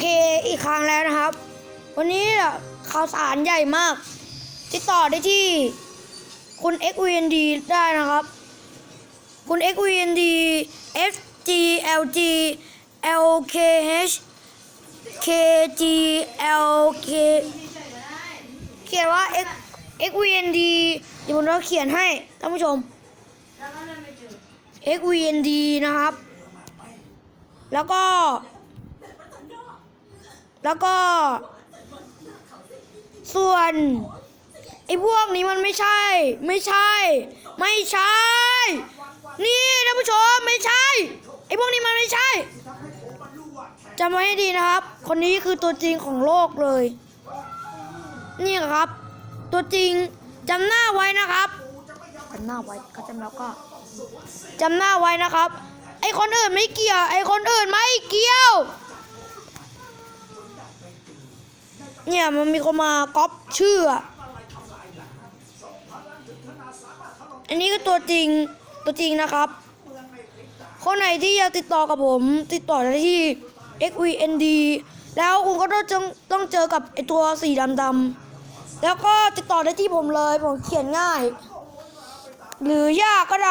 เคอีกครั้งแล้วนะครับ วันนี้ข่าวสารใหญ่มาก ติดต่อได้ที่คุณ XVND ได้นะครับ คุณ XVND FGLG LKH KGLK เขียนว่า X XVND เดี๋ยวผมจะเขียนให้ท่านผู้ชม XVND นะครับ แล้วก็ แล้วก็ ส่วนไอ้พวกนี้มันไม่ใช่ ไม่ใช่ ไม่ใช่ นี่ท่านผู้ชมไม่ใช่ไอ้พวกนี้มันไม่ใช่จำไว้ให้ดีนะครับ คนนี้คือตัวจริงของโลกเลย นี่ครับ ตัวจริงจำหน้าไว้นะครับจำหน้าไว้เขาจำแล้วก็จำหน้าไว้นะครับ ไอ้คนอื่นไม่เกี่ยว ไอ้คนอื่นไม่เกี่ยว เนี่ยมันมีคนมาก๊อปชื่ออะอันนี้ก็ตัวจริงตัวจริงนะครับ คนไหนที่อยากติดต่อกับผม ติดต่อได้ที่ XVND แล้วคุณก็ต้องต้องเจอกับไอตัวสีดำๆแล้วก็ติดต่อได้ที่ผมเลยผมเขียนง่าย หรือยากก็ด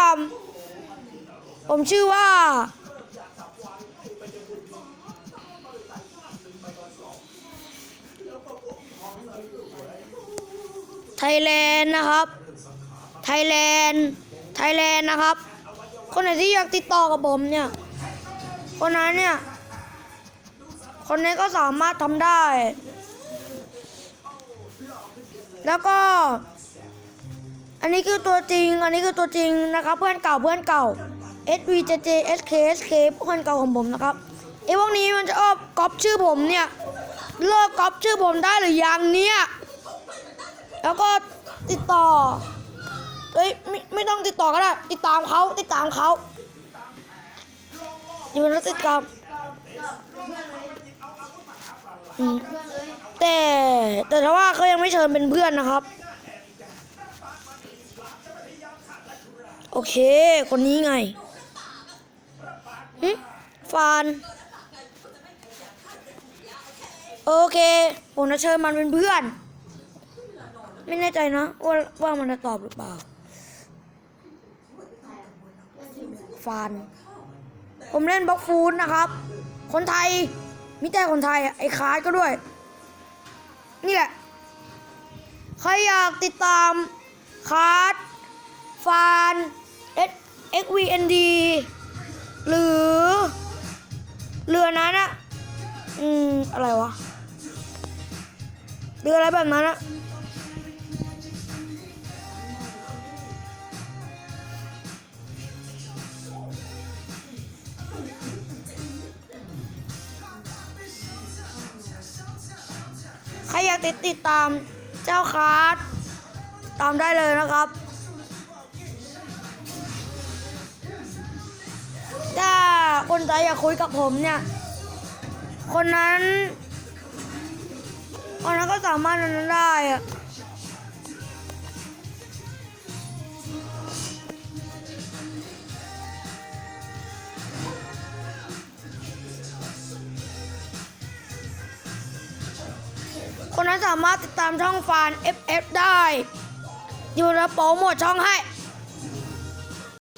ำผมชื่อว่า ไทยแลนด์นะครับ ไทยแลนด์ ไทยแลนด์นะครับ คนไหนที่อยากติดต่อกับผมเนี่ย คนนั้นเนี่ย คนนี้ก็สามารถทำได้ แล้วก็ อันนี้คือตัวจริง อันนี้คือตัวจริงนะครับ เพื่อนเก่าเพื่อนเก่า SVJJ SK SK เพื่อนเก่าของผมนะครับไอ้พวกนี้มันจะอ้อก๊อปชื่อผมเนี่ย เลิกก๊อปชื่อผมได้หรือยังเนี่ย แล้วก็ติดต่อเอ้ยไม่ไม่ต้องติดต่อก็ได้ ติดตามเขาติดตามเขาอยู่แล้วติดตามแต่แต่ถ้าว่าเขายังไม่เชิญเป็นเพื่อนนะครับ โอเค คนนี้ไงหึฟานโอเคผมจะเชิญมันเป็นเพื่อน ไม่แน่ใจนะว่าว่ามันจะตอบหรือเปล่า ฟาน ผมเล่นบล็อกฟูดนะครับ คนไทยมิแต่คนไทยอะไอ้คาร์ดก็ด้วย นี่แหละ ใครอยากติดตามคาร์ดฟานเอส XVND หรือเรือนั้นอะอืม อะไรวะเรืออะไรแบบนั้นอะ ใครอยากติดติดตามเจ้าคาร์ดตามได้เลยนะครับ ถ้าคนใจอยากคุยกับผมเนี่ย คนนั้นคนนั้นก็สามารถนั้นได้อะ สามารถติดตามช่องฟาน FF ได้ อยู่แล้วโปรโมทช่องให้